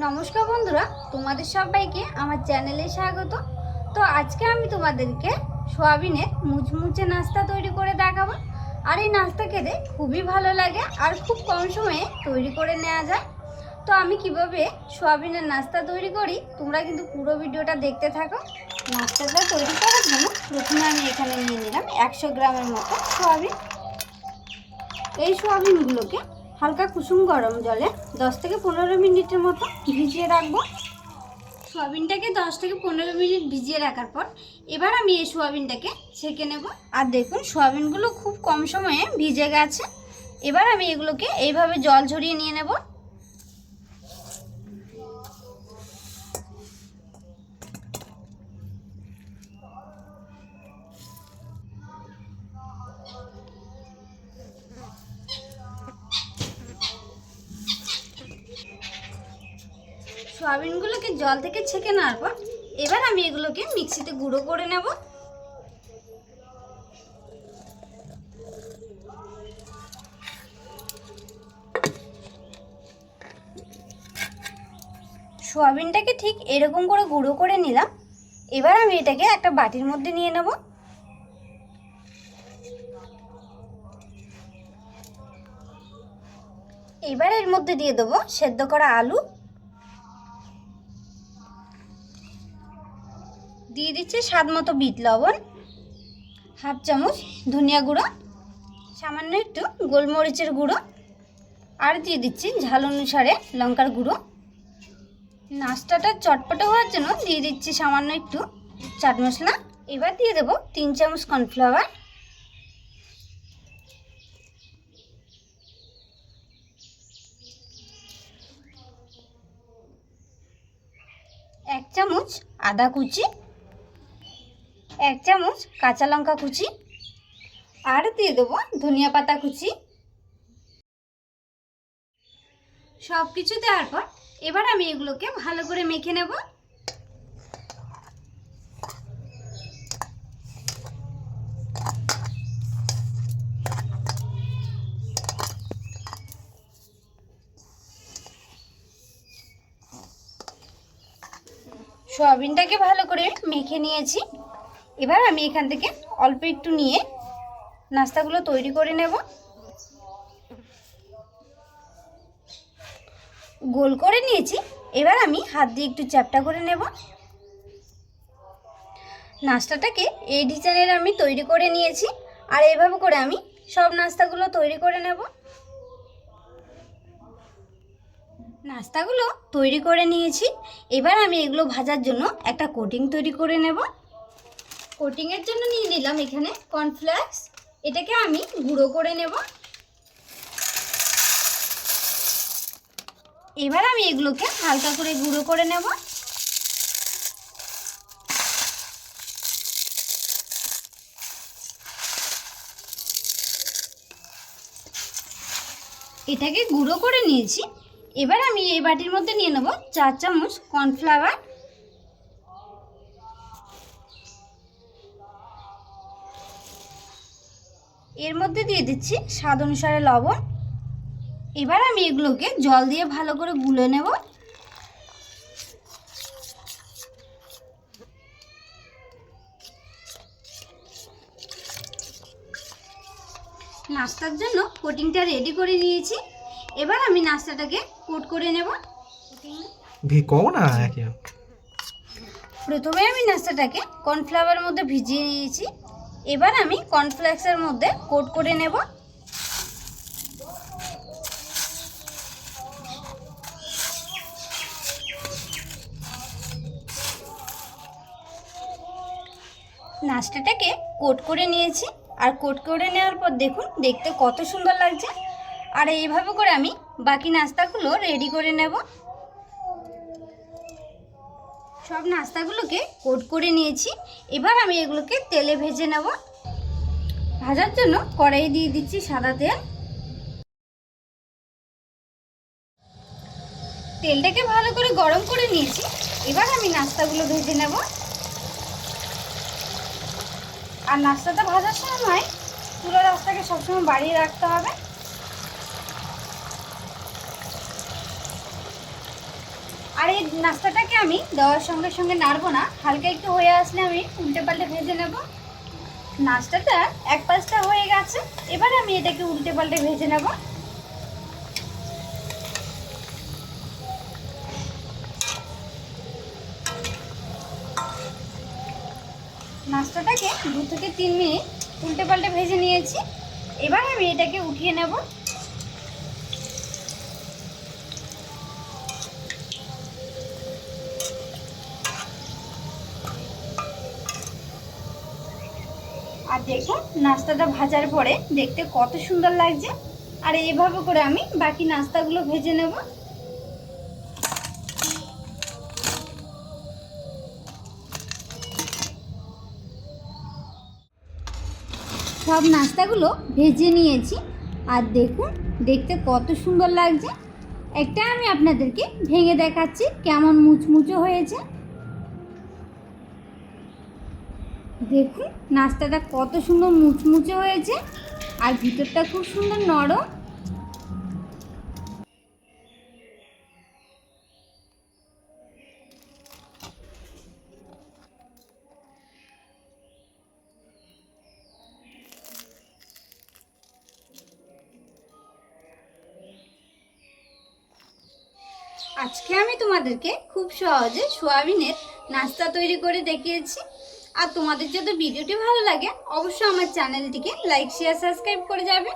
নমস্কার বন্ধুরা, তোমাদের সবাইকে আমার চ্যানেলে স্বাগত। তো আজকে আমি তোমাদেরকে সোয়াবিনের মুচমুচে নাস্তা তৈরি করে দেখাবো। আর এই নাস্তা খেতে খুবই ভালো লাগে আর খুব কম সময়ে তৈরি করে নেওয়া যায়। তো আমি কীভাবে সোয়াবিনের নাস্তা তৈরি করি, তোমরা কিন্তু পুরো ভিডিওটা দেখতে থাকো। নাস্তাটা তৈরি করার জন্য প্রথমে আমি এখানে নিয়ে নিলাম একশো গ্রামের মতো সোয়াবিন। এই সোয়াবিনগুলোকে হালকা কুসুম গরম জলে দশ থেকে পনেরো মিনিটের মতো ভিজিয়ে রাখব। সোয়াবিনটাকে দশ থেকে পনেরো মিনিট ভিজিয়ে রাখার পর এবার আমি এই সোয়াবিনটাকে ছেঁকে নেব। আর দেখুন, সোয়াবিনগুলো খুব কম সময়ে ভিজে গেছে। এবার আমি এগুলোকে এইভাবে জল ঝরিয়ে নিয়ে নেব। সোয়াবিনগুলোকে জল থেকে ছেঁকে নেওয়ার পর এবার আমি এগুলোকে মিক্সিতে গুঁড়ো করে নেব। সোয়াবিনটাকে ঠিক এরকম করে গুঁড়ো করে নিলাম। এবার আমি এটাকে একটা বাটির মধ্যে নিয়ে নেব। এবার এর মধ্যে দিয়ে দেবো সেদ্ধ করা আলু। দিয়ে দিচ্ছি স্বাদ মতো বিট লবণ, হাফ চামচ ধনিয়া গুঁড়ো, সামান্য একটু গোলমরিচের গুঁড়ো, আর দিয়ে দিচ্ছি ঝাল অনুসারে লঙ্কার গুঁড়ো। নাস্তাটা চটপটে হওয়ার জন্য দিয়ে দিচ্ছি সামান্য একটু চাট মশলা। এবার দিয়ে দেবো তিন চামচ কর্নফ্লাওয়ার। এক চামচ আদা কুচি এক চামচ কাঁচা লঙ্কা কুচি আর দিয়ে দেবো ধনিয়া পাতা কুচি। সব কিছু দেওয়ার পর এবার আমি এগুলোকে ভালো করে মেখে নেব। সয়াবিনটাকে ভালো করে মেখে নিয়েছি। এবার আমি এখান থেকে অল্প একটু নিয়ে নাস্তাগুলো তৈরি করে নেব। গোল করে নিয়েছি। এবার আমি হাত দিয়ে একটু চ্যাপটা করে নেব। নাস্তাটাকে এই ডিজাইনের আমি তৈরি করে নিয়েছি। আর এইভাবে করে আমি সব নাস্তাগুলো তৈরি করে নেব। নাস্তাগুলো তৈরি করে নিয়েছি। এবার আমি এগুলো ভাজার জন্য একটা কোটিং তৈরি করে নেব। কোটিংয়ের জন্য নিয়ে নিলাম এখানে কর্নফ্লেক্স এটাকে আমি গুঁড়ো করে নেব। এবার আমি এগুলোকে হালকা করে গুঁড়ো করে নেব। এটাকে গুঁড়ো করে নিয়েছি। এবার আমি এই বাটির মধ্যে নিয়ে নেব চার চামচ কর্নফ্লাওয়ার এর মধ্যে দিয়ে দিচ্ছি স্বাদ অনুসারে লবণ। এবার আমি এগুলোকে জল দিয়ে ভালো করে গুলে নেব। নাস্তার জন্য কোটিংটা রেডি করে নিয়েছি। এবার আমি নাস্তাটাকে কোট করে নেব। না প্রথমে আমি নাস্তাটাকে কর্নফ্লাওয়ারের মধ্যে ভিজিয়ে নিয়েছি। এবার আমি কর্নফ্লেক্সের মধ্যে কোট করে নেব। নাস্তাটাকে কোট করে নিয়েছি। আর কোট করে নেওয়ার পর দেখুন, দেখতে কত সুন্দর লাগছে। আর এইভাবে করে আমি বাকি নাস্তাগুলো রেডি করে নেব। সব নাস্তাগুলোকে কোট করে নিয়েছি। এবার আমি এগুলোকে তেলে ভেজে নেব। ভাজার জন্য কড়াই দিয়ে দিচ্ছি সাদা তেল। তেলটাকে ভালো করে গরম করে নিয়েছি। এবার আমি নাস্তাগুলো ভেজে নেব। আর নাস্তাটা ভাজার সময় চুলোর রাস্তাকে সবসময় বাড়িয়ে রাখতে হবে। আর এই নাস্তাটাকে আমি দেওয়ার সঙ্গে সঙ্গে নাড়বো না। হালকা একটু হয়ে আসলে আমি উল্টে পাল্টে ভেজে নেব। নাস্তাটা এক পাশটা হয়ে গেছে। এবার আমি এটাকে উল্টে পাল্টে ভেজে নেব। নাস্তাটাকে দু থেকে তিন মিনিট উল্টে পাল্টে ভেজে নিয়েছি। এবার আমি এটাকে উঠিয়ে নেব। আর দেখুন নাস্তাটা ভাজার পরে দেখতে কত সুন্দর লাগছে। আর এইভাবে করে আমি বাকি নাস্তাগুলো ভেজে নেব। সব নাস্তাগুলো ভেজে নিয়েছি। আর দেখুন, দেখতে কত সুন্দর লাগছে। একটা আমি আপনাদেরকে ভেঙে দেখাচ্ছি, কেমন মুচমুচো হয়েছে। দেখুন, নাস্তাটা কত সুন্দর মুচমুচে হয়েছে, আর ভিতরটা খুব সুন্দর নরম। আজকে আমি তোমাদেরকে খুব সহজে সোয়াবিনের নাস্তা তৈরি করে দেখিয়েছি। আর তোমাদের যদি ভিডিওটি ভালো লাগে অবশ্যই আমার চ্যানেলটিকে লাইক শেয়ার সাবস্ক্রাইব করে যাবে।